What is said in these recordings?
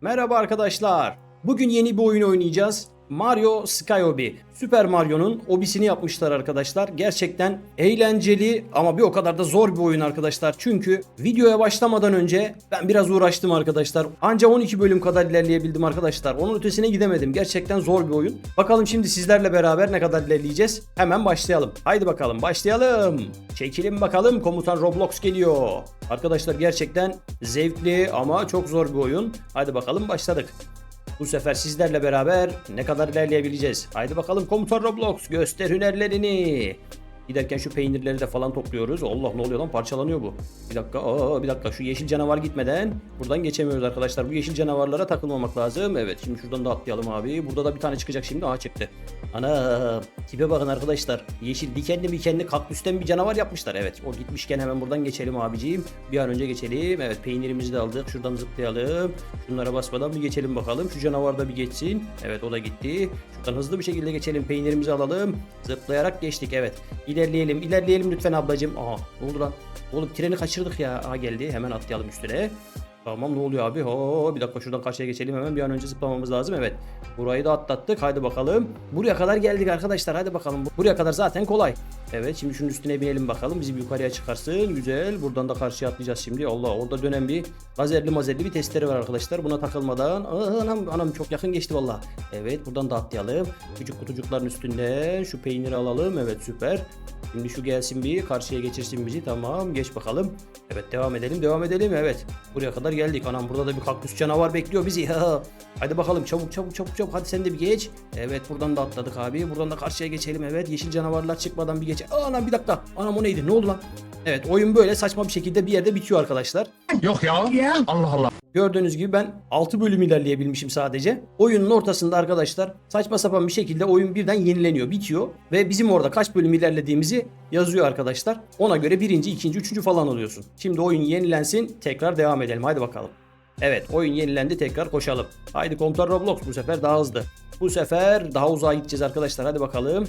Merhaba arkadaşlar. Bugün yeni bir oyun oynayacağız. Mario Sky Obi. Super Mario'nun obisini yapmışlar arkadaşlar. Gerçekten eğlenceli ama bir o kadar da zor bir oyun arkadaşlar. Çünkü videoya başlamadan önce ben biraz uğraştım arkadaşlar. Anca 12 bölüm kadar ilerleyebildim arkadaşlar. Onun ötesine gidemedim. Gerçekten zor bir oyun. Bakalım şimdi sizlerle beraber ne kadar ilerleyeceğiz. Hemen başlayalım. Haydi bakalım başlayalım. Çekilin bakalım komutan Roblox geliyor. Arkadaşlar gerçekten zevkli ama çok zor bir oyun. Haydi bakalım başladık. Bu sefer sizlerle beraber ne kadar ilerleyebileceğiz? Haydi bakalım komutan Roblox göster hünerlerini. Giderken şu peynirleri de falan topluyoruz. Allah ne oluyor lan parçalanıyor bu. Bir dakika aa, bir dakika şu yeşil canavar gitmeden buradan geçemiyoruz arkadaşlar. Bu yeşil canavarlara takılmamak lazım. Evet şimdi şuradan da atlayalım abi. Burada da bir tane çıkacak şimdi. Aha çıktı. Ana tipe bakın arkadaşlar. Yeşil dikenli dikenli kaktüsten bir canavar yapmışlar. Evet o gitmişken hemen buradan geçelim abiciğim. Bir an önce geçelim. Evet peynirimizi de aldık. Şuradan zıplayalım. Şunlara basmadan bir geçelim bakalım. Şu canavar da bir geçsin. Evet o da gitti. Şuradan hızlı bir şekilde geçelim. Peynirimizi alalım. Zıplayarak geçtik. Evet. İlerleyelim. ilerleyelim lütfen ablacığım. Aha ne oldu lan? Oğlum treni kaçırdık ya. Aha geldi. Hemen atlayalım üstüne. Tamam ne oluyor abi? Ho bir dakika şuradan karşıya geçelim hemen bir an önce zıplamamız lazım. Evet. Burayı da atlattık. Haydi bakalım. Buraya kadar geldik arkadaşlar. Hadi bakalım. Buraya kadar zaten kolay. Evet şimdi şunun üstüne binelim bakalım. Bizi yukarıya çıkarsın. Güzel. Buradan da karşıya atlayacağız şimdi. Allah orada dönen bir lazerli mazerli bir testleri var arkadaşlar. Buna takılmadan. Anam anam çok yakın geçti valla. Evet buradan da atlayalım. Küçük kutucukların üstünden şu peyniri alalım. Evet süper. Şimdi şu gelsin bir karşıya geçirsin bizi. Tamam geç bakalım. Evet devam edelim devam edelim. Evet buraya kadar geldik. Anam burada da bir kaktüs canavar bekliyor bizi. Hadi bakalım çabuk çabuk çabuk çabuk. Hadi sen de bir geç. Evet buradan da atladık abi. Buradan da karşıya geçelim. Evet yeşil canavarlar çıkmadan bir geç. Aa, Anam bir dakika. Anam o neydi? Ne oldu lan? Evet oyun böyle saçma bir şekilde bir yerde bitiyor arkadaşlar. Yok ya. Allah Allah. Gördüğünüz gibi ben 6 bölüm ilerleyebilmişim sadece. Oyunun ortasında arkadaşlar saçma sapan bir şekilde oyun birden yenileniyor, bitiyor. Ve bizim orada kaç bölüm ilerlediğimizi yazıyor arkadaşlar. Ona göre birinci, ikinci, üçüncü falan oluyorsun. Şimdi oyun yenilensin tekrar devam edelim. Haydi bakalım. Evet oyun yenilendi tekrar koşalım. Haydi komutan Roblox bu sefer daha hızlı. Bu sefer daha uzağa gideceğiz arkadaşlar. Hadi bakalım.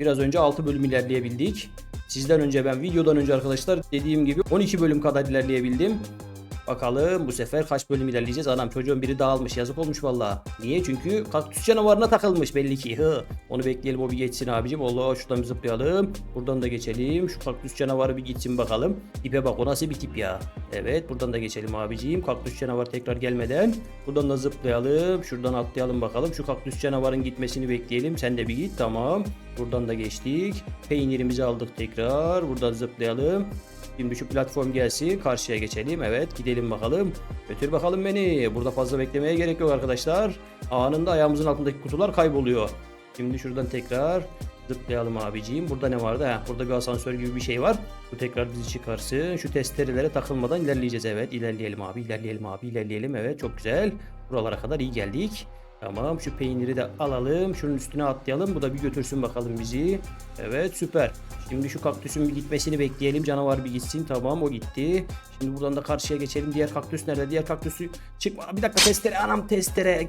Biraz önce 6 bölüm ilerleyebildik. Sizden önce ben videodan önce arkadaşlar dediğim gibi 12 bölüm kadar ilerleyebildim. Bakalım bu sefer kaç bölüm ilerleyeceğiz. Anam çocuğun biri dağılmış. Yazık olmuş valla. Niye? Çünkü kaktüs canavarına takılmış belli ki. Hı. Onu bekleyelim o bir geçsin abicim. Allah şuradan bir zıplayalım. Buradan da geçelim. Şu kaktüs canavarı bir gitsin bakalım. Tipe bak o nasıl bir tip ya. Evet buradan da geçelim abicim. Kaktüs canavar tekrar gelmeden. Buradan da zıplayalım. Şuradan atlayalım bakalım. Şu kaktüs canavarın gitmesini bekleyelim. Sen de bir git. Tamam. Buradan da geçtik. Peynirimizi aldık tekrar. Buradan zıplayalım. Şimdi şu platform gelsin. Karşıya geçelim. Evet gidelim bakalım. Götür bakalım beni. Burada fazla beklemeye gerek yok arkadaşlar. Anında ayağımızın altındaki kutular kayboluyor. Şimdi şuradan tekrar zıplayalım abiciğim. Burada ne vardı? Heh, burada bir asansör gibi bir şey var. Bu tekrar bizi çıkarsın. Şu testerelere takılmadan ilerleyeceğiz. Evet ilerleyelim abi. ilerleyelim abi. ilerleyelim. Evet çok güzel. Buralara kadar iyi geldik. Tamam şu peyniri de alalım. Şunun üstüne atlayalım. Bu da bir götürsün bakalım bizi. Evet süper. Şimdi şu kaktüsün bir gitmesini bekleyelim. Canavar bir gitsin. Tamam o gitti. Şimdi buradan da karşıya geçelim. Diğer kaktüs nerede? Diğer kaktüsü çıkma. Bir dakika testere. Anam testere.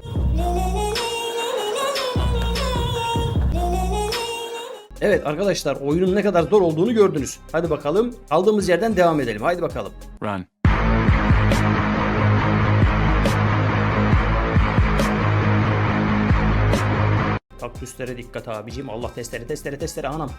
Evet arkadaşlar oyunun ne kadar zor olduğunu gördünüz. Hadi bakalım. Aldığımız yerden devam edelim. Haydi bakalım. Run. Kaktüslere dikkat abicim. Allah testere testere testere anam.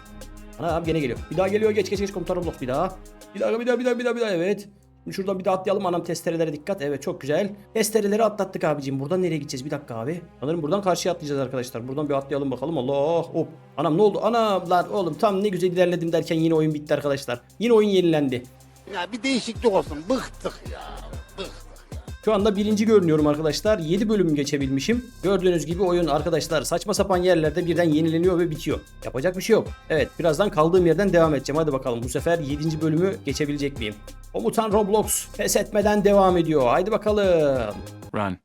Anam gene geliyor. Bir daha geliyor. Geç geç geç komutanım blok bir daha. Bir daha bir daha bir daha bir daha bir daha evet. Şuradan bir daha atlayalım anam testerelere dikkat. Evet çok güzel. Testereleri atlattık abicim. Buradan nereye gideceğiz? Bir dakika abi. Sanırım buradan karşıya atlayacağız arkadaşlar. Buradan bir atlayalım bakalım. Allah hop. Anam ne oldu? Anam lan oğlum tam ne güzel ilerledim derken yine oyun bitti arkadaşlar. Yine oyun yenilendi. Ya bir değişiklik olsun. Bıktık ya. Şu anda birinci görünüyorum arkadaşlar. 7 bölüm geçebilmişim. Gördüğünüz gibi oyun arkadaşlar saçma sapan yerlerde birden yenileniyor ve bitiyor. Yapacak bir şey yok. Evet birazdan kaldığım yerden devam edeceğim. Hadi bakalım bu sefer 7. bölümü geçebilecek miyim? Komutan Roblox pes etmeden devam ediyor. Haydi bakalım. Run.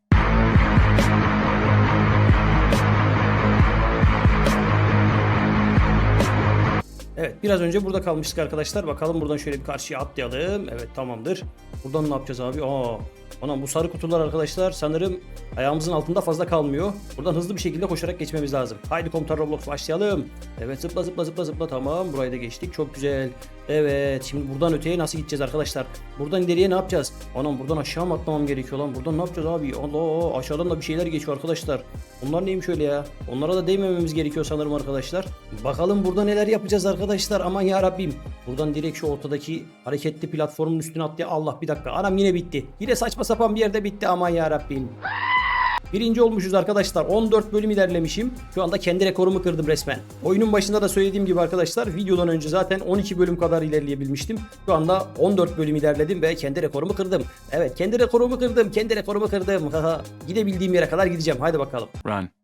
Evet biraz önce burada kalmıştık arkadaşlar. Bakalım buradan şöyle bir karşıya atlayalım. Evet tamamdır. Buradan ne yapacağız abi? Aa, Anam bu sarı kutular arkadaşlar sanırım ayağımızın altında fazla kalmıyor. Buradan hızlı bir şekilde koşarak geçmemiz lazım. Haydi komutan Roblox başlayalım. Evet zıpla zıpla zıpla zıpla tamam. Burayı da geçtik. Çok güzel. Evet şimdi buradan öteye nasıl gideceğiz arkadaşlar? Buradan ileriye ne yapacağız? Anam buradan aşağı mı atlamam gerekiyor lan? Buradan ne yapacağız abi? Allah aşağıdan da bir şeyler geçiyor arkadaşlar. Onlar neymiş öyle ya? Onlara da değmememiz gerekiyor sanırım arkadaşlar. Bakalım burada neler yapacağız arkadaşlar. Aman ya Rabbim. Buradan direkt şu ortadaki hareketli platformun üstüne atlaya Allah bir dakika. Anam yine bitti. Yine saçma sapan bir yerde bitti aman ya Rabbim. Birinci olmuşuz arkadaşlar. 14 bölüm ilerlemişim. Şu anda kendi rekorumu kırdım resmen. Oyunun başında da söylediğim gibi arkadaşlar videodan önce zaten 12 bölüm kadar ilerleyebilmiştim. Şu anda 14 bölüm ilerledim ve kendi rekorumu kırdım. Evet kendi rekorumu kırdım. Kendi rekorumu kırdım. Gidebildiğim yere kadar gideceğim. Haydi bakalım. Run.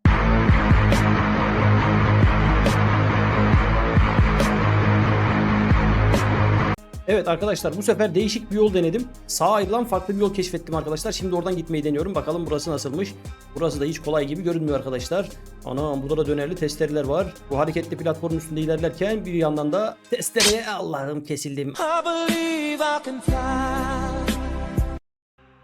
Evet arkadaşlar bu sefer değişik bir yol denedim. Sağa ayrılan farklı bir yol keşfettim arkadaşlar. Şimdi oradan gitmeyi deniyorum. Bakalım burası nasılmış. Burası da hiç kolay gibi görünmüyor arkadaşlar. Ana burada da dönerli testereler var. Bu hareketli platformun üstünde ilerlerken bir yandan da testereye Allah'ım kesildim.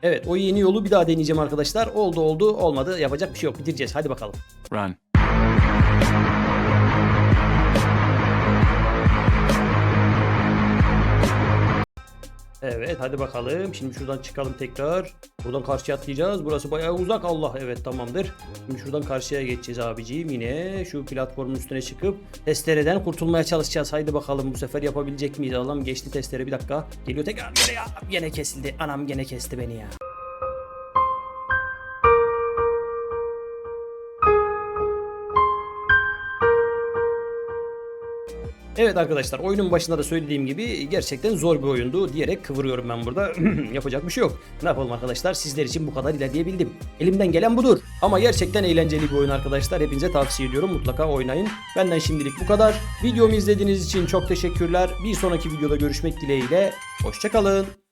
Evet o yeni yolu bir daha deneyeceğim arkadaşlar. Oldu oldu olmadı yapacak bir şey yok bitireceğiz. Hadi bakalım. Run. Evet hadi bakalım. Şimdi şuradan çıkalım tekrar. Buradan karşıya atlayacağız. Burası bayağı uzak. Allah evet tamamdır. Şimdi şuradan karşıya geçeceğiz abiciğim. Yine şu platformun üstüne çıkıp testereden kurtulmaya çalışacağız. Haydi bakalım bu sefer yapabilecek miyiz? Allah'ım geçti testere bir dakika. Geliyor tekrar. Gene, ya, gene kesildi. Anam gene kesti beni ya. Evet arkadaşlar oyunun başında da söylediğim gibi gerçekten zor bir oyundu diyerek kıvırıyorum ben burada. Yapacak bir şey yok. Ne yapalım arkadaşlar sizler için bu kadar ilerleyebildim. Elimden gelen budur. Ama gerçekten eğlenceli bir oyun arkadaşlar. Hepinize tavsiye ediyorum mutlaka oynayın. Benden şimdilik bu kadar. Videomu izlediğiniz için çok teşekkürler. Bir sonraki videoda görüşmek dileğiyle. Hoşçakalın.